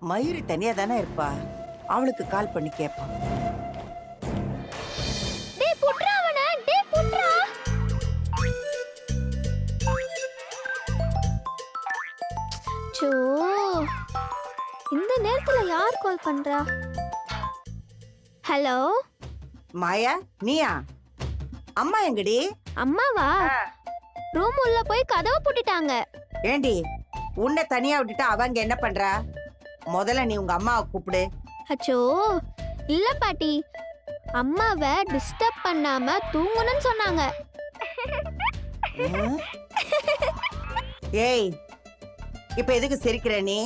மயூரி தனியா தானே இருப்பா? அவளுக்கு கால் பண்ணி கேட்பான். இந்த நேரத்துல யார் கால் பண்றா? ஹலோ மாயா நீயா? அம்மா எங்கடி? அம்மாவா? ரூம் உள்ள போய் கதவை பூட்டிட்டாங்க. ஏண்டி உன்னை தனியா விட்டுட்டு அவங்க என்ன பண்றா? முதல்ல நீ உங்க அம்மாவை கூப்பிடு. அச்சோ இல்ல பாட்டி. அம்மாவை டிஸ்டர்ப் பண்ணாம தூங்கணும்னு சொன்னாங்க. ம்? ஏய் இப்ப எதுக்கு சிரிக்கிற நீ?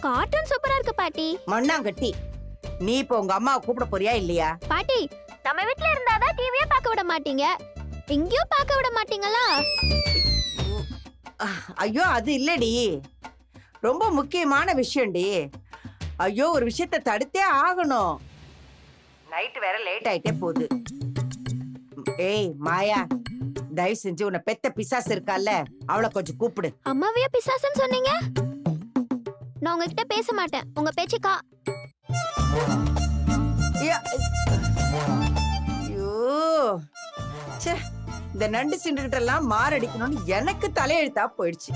கார்ட்டூன் சூப்பரா இருக்கு பாட்டி. மண்ணாங்கட்டி நீ இப்ப உங்க அம்மாவை கூப்பிட போறியா இல்லையா? பாட்டி நம்ம வீட்ல இருந்தாதான் டிவியே பார்க்க விட மாட்டீங்க. எங்கேயும் பார்க்க விட மாட்டீங்களா? அஹ், ஐயோ அது இல்லடி. ரொம்ப முக்கியமான விஷயம்டி. ஐயோ ஒரு விஷயத்த தடுத்தே ஆகணும். நைட் வேற லேட் ஆயிட்டே போகுது. ஏய் மாயா தயவு செஞ்சு உன்னை பெத்த பிசாசு இருக்கால அவளை கொஞ்சம் கூப்பிடு. அம்மாவையா பிசாசுன்னு சொன்னீங்க? நான் உங்ககிட்ட பேச மாட்டேன். உங்க பேச்சு கா ஐயா, ச்சே இந்த நண்டு சிண்டுகிட்ட எல்லாம் மாரடிக்கணும்னு எனக்கு தலையெழுத்தா போயிடுச்சு.